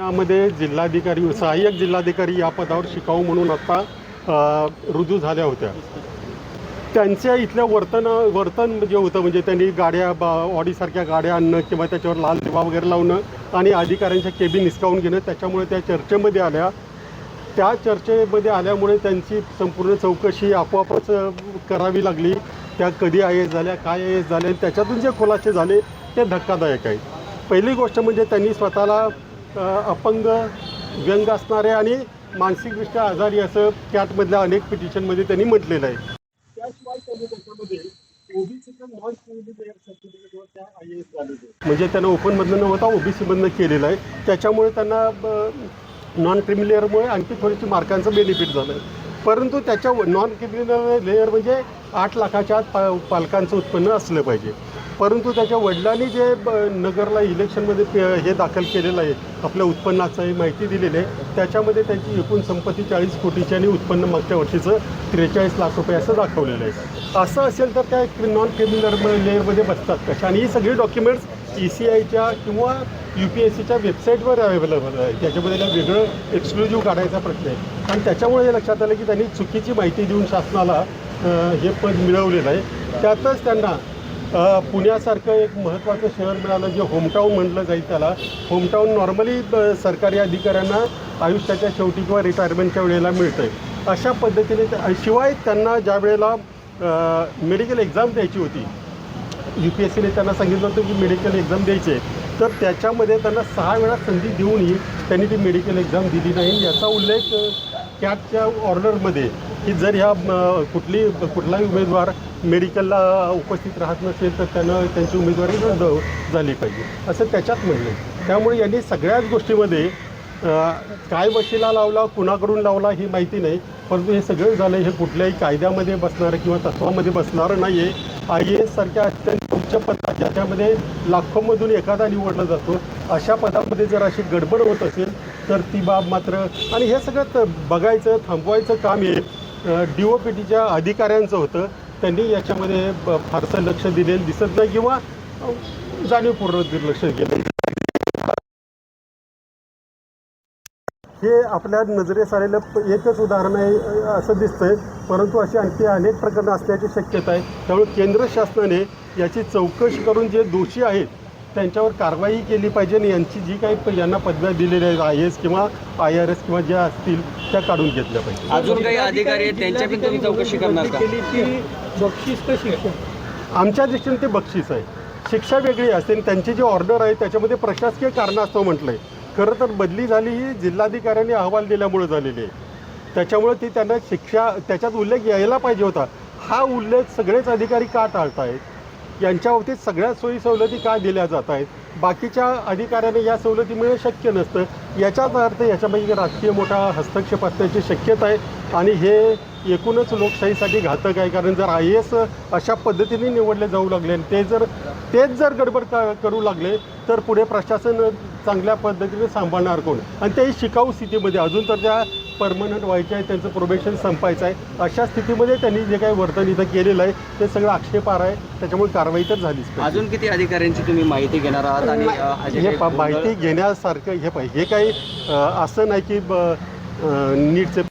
यामध्ये जिल्हाधिकारी सहाय्यक जिल्हाधिकारी या पदावर शिकाऊ म्हणून आता रुजू झाल्या होत्या. त्यांच्या इथल्या वर्तन वर्तन जे होतं म्हणजे त्यांनी गाड्या बा ऑडीसारख्या गाड्या आणणं किंवा त्याच्यावर लाल दिवा वगैरे लावणं आणि अधिकाऱ्यांच्या केबिन हिसकावून घेणं त्याच्यामुळे त्या चर्चेमध्ये आल्या. त्या चर्चेमध्ये आल्यामुळे त्यांची संपूर्ण चौकशी आपोआपच करावी लागली. त्या कधी आय एस झाल्या काय आय एस झाले त्याच्यातून जे खुलासे झाले ते धक्कादायक आहे. पहिली गोष्ट म्हणजे त्यांनी स्वतःला अपंग व्यंग असणारे आणि मानसिकदृष्ट्या आजारी असं कॅटमधल्या अनेक पिटिशनमध्ये त्यांनी म्हटलेलं आहे. त्याशिवाय त्यांनी त्याच्यामध्ये म्हणजे त्यांना ओपनमधनं न होता ओबीसीमधनं केलेलं आहे. त्याच्यामुळे त्यांना नॉन क्रिमिनल लेअरमुळे आणखी थोडीशी मार्कांचं बेनिफिट झालं परंतु त्याच्या नॉन क्रिमिनल लेअर म्हणजे आठ लाखाच्या आत पा पालकांचं उत्पन्न असलं पाहिजे. परंतु त्याच्या वडिलांनी जे ब- नगरला इलेक्शनमध्ये पे- हे दाखल केलेलं आहे आपल्या उत्पन्नाचं हे माहिती दिलेली आहे त्याच्यामध्ये त्यांची एकूण संपत्ती चाळीस कोटीची आणि उत्पन्न मागच्या वर्षीचं त्रेचाळीस लाख रुपये असं दाखवलेलं आहे. असं असेल तर त्या नॉन क्रिमिनल लेअरमध्ये बसतात कशा? आणि ही सगळी डॉक्युमेंट्स ई सी आयच्या किंवा यू पी एस सीच्या वेबसाईटवर अवेलेबल आहे. त्याच्यामध्ये त्याला वेगळं एक्सक्लुझिव्ह काढायचा प्रश्न आहे. आणि त्याच्यामुळे हे लक्षात आलं की त्यांनी चुकीची माहिती देऊन शासनाला हे पद मिळवलेलं आहे. त्यातच त्यांना पुण्यासारखं एक महत्त्वाचं शहर मिळालं जे होमटाऊन म्हटलं जाईल त्याला. होमटाऊन नॉर्मली सरकारी अधिकाऱ्यांना आयुष्याच्या शेवटी किंवा रिटायरमेंटच्या वेळेला मिळतं आहे अशा पद्धतीने त्या- शिवाय त्यांना ज्या वेळेला मेडिकल एक्झाम द्यायची होती यू पी एस सीने त्यांना सांगितलं होतं की मेडिकल एक्झाम द्यायची आहे तर त्याच्यामध्ये त्यांना सहा वेळा संधी देऊनही त्यांनी ती मेडिकल एक्झाम दिली नाही. याचा उल्लेख कॅबच्या ऑर्डरमध्ये की जर ह्या कुठली कुठलाही उमेदवार मेडिकलला उपस्थित राहत नसेल तर त्यानं त्यांची उमेदवारी रद्द झाली पाहिजे. असं त्याच्यात म्हणलं त्यामुळे यांनी सगळ्याच गोष्टीमध्ये काय वशिला लावला कुणाकडून लावला ही माहिती नाही. परंतु हे सगळं झालं हे कुठल्याही कायद्यामध्ये बसणारं किंवा तत्वामध्ये बसणारं नाही आहे आय ए एस सारख्या अत्यंत उच्च पदा ज्याच्यामध्ये लाखोमधून एखादा निवडला जातो अशा पदामध्ये जर अशी गडबड होत असेल तर ती बाब मात्र. आणि हे सगळं बघायचं थांबवायचं काम हे डी ओ पी टीच्या अधिकाऱ्यांचं होतं. त्यांनी याच्यामध्ये ब- फारसं लक्ष दिलेलं दिसत नाही किंवा जाणीवपूर्ण दुर्लक्ष केलं. हे आपल्या नजरेस आलेलं एकच उदाहरण आहे असं दिसतंय. परंतु अशी आणखी अनेक प्रकरणं असण्याची शक्यता आहे. त्यामुळे केंद्र शासनाने याची चौकशी करून जे दोषी आहेत त्यांच्यावर कारवाई केली पाहिजे आणि यांची जी काही प- यांना पदव्या दिलेल्या आहेत आय एस किंवा आय आर एस किंवा ज्या असतील त्या काढून घेतल्या पाहिजे. अजून काही अधिकारी आहेत त्यांच्या पण तुम्ही चौकशी करणार का? केली ती बक्षीस का शिक्षा आमच्या दृष्टीने ते बक्षीस आहे. शिक्षा वेगळी असते आणि त्यांची जी ऑर्डर आहे त्याच्यामध्ये प्रशासकीय कारणास्तव म्हटलं आहे खरं तर बदली झाली ही जिल्हाधिकाऱ्यांनी अहवाल दिल्यामुळे झालेली आहे. त्याच्यामुळे ती त्यांना शिक्षा त्याच्यात उल्लेख यायला पाहिजे होता. हा उल्लेख सगळेच अधिकारी का टाळतायत? यांच्या बाबतीत सगळ्या सोयी सवलती का दिल्या जात आहेत? बाकीच्या अधिकाऱ्याने या सवलती मिळणं शक्य नसतं. याचाच अर्थ याच्यामध्ये राजकीय मोठा हस्तक्षेप असण्याची शक्यता आहे. आणि हे एकूणच लोकशाहीसाठी घातक आहे. कारण जर आय एस अशा पद्धतीने निवडले जाऊ लागले आणि ते जर तेच जर गडबड करू लागले तर पुढे प्रशासन चांगल्या पद्धतीने सांभाळणार कोण? आणि तेही शिकाऊ स्थितीमध्ये. अजून तर त्या परमनंट व्हायचे आहे त्यांचं प्रोबेशन संपायचं आहे. अशा स्थितीमध्ये त्यांनी जे काही वर्तन इथं केलेलं आहे ते सगळं आक्षेपार आहे. त्याच्यामुळे कारवाई तर झालीच अजून किती अधिकाऱ्यांची तुम्ही माहिती घेणार आहात आणि हे माहिती घेण्यासारखं हे पाहिजे हे काही असं नाही की नीटचे